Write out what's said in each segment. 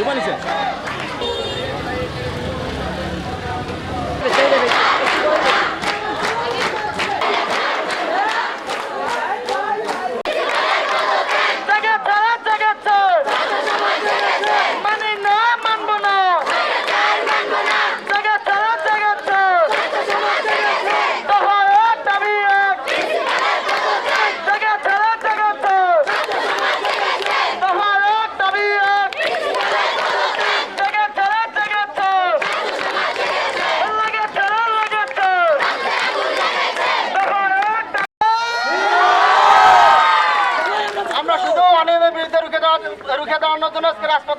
谁帮你剪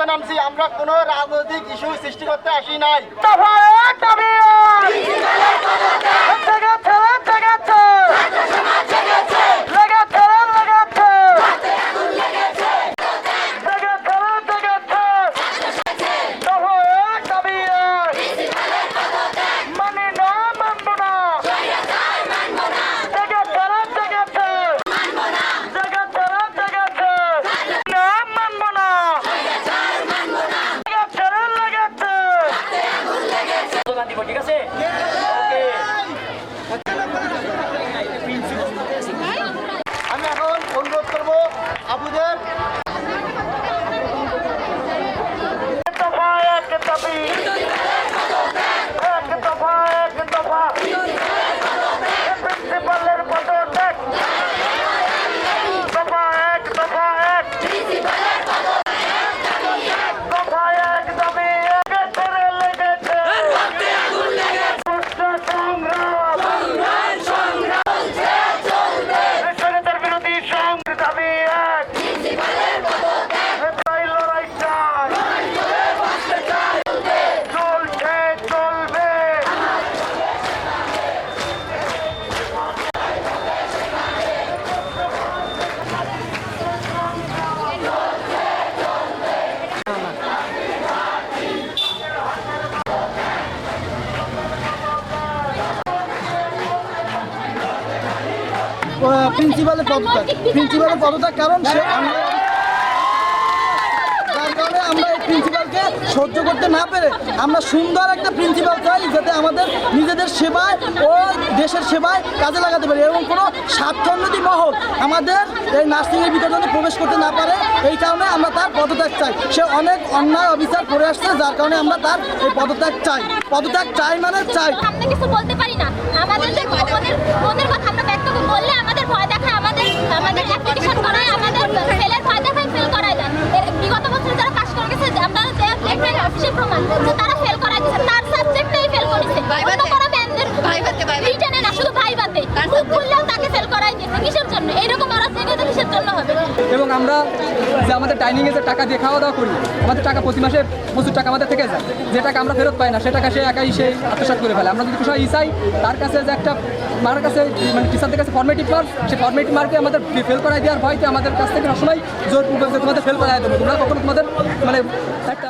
নামছি। আমরা কোনো রাজনৈতিক ইস্যু সৃষ্টি করতে আসি নাই। স্লোগান দিব ঠিক আছে? প্রিন্সিপালের পদত্যাগ। প্রিন্সিপালের পদত্যাগ কারণ সে কারণে আমরা এই প্রিন্সিপালকে সহ্য করতে না পেরে আমরা সুন্দর একটা প্রিন্সিপাল চাই যাতে আমাদের নিজেদের সেবায় ও দেশের সেবায় কাজে লাগাতে পারি এবং কোনো স্বার্থোন্নতি মহল আমাদের এই নার্সিংয়ের ভিতরে যাতে প্রবেশ করতে না পারে, এই কারণে আমরা তার পদত্যাগ চাই। সে অনেক অন্যায় অবিচার করে আসছে, যার কারণে আমরা তার এই পদত্যাগ চাই। পদত্যাগ চাই মানে চাই। কিছু বলতে পারি না। আমাদের আমাদের আমাদের এবং আমরা যে আমাদের ডাইনিংয়ে যে টাকা দিয়ে খাওয়া দাওয়া করি, আমাদের টাকা প্রতি মাসে প্রচুর টাকা আমাদের থেকে যায়। যে টাকা আমরা ফেরত পাই না, সে টাকা সে একাই সে আত্মসাত করে ফেলে। আমরা যদি কিছু ই চাই তার কাছে যে একটা মার কাছে মানে টিচারদের কাছে ফর্মেটিভ মার্ক সে ফর্মেটিভ মার্কে আমাদের ফেল করাই দেওয়ার ভয়তে আমাদের কাছ থেকে সবসময় জোর তোমাদের ফেল করাই দেবো। তোমরা কখনো তোমাদের মানে একটা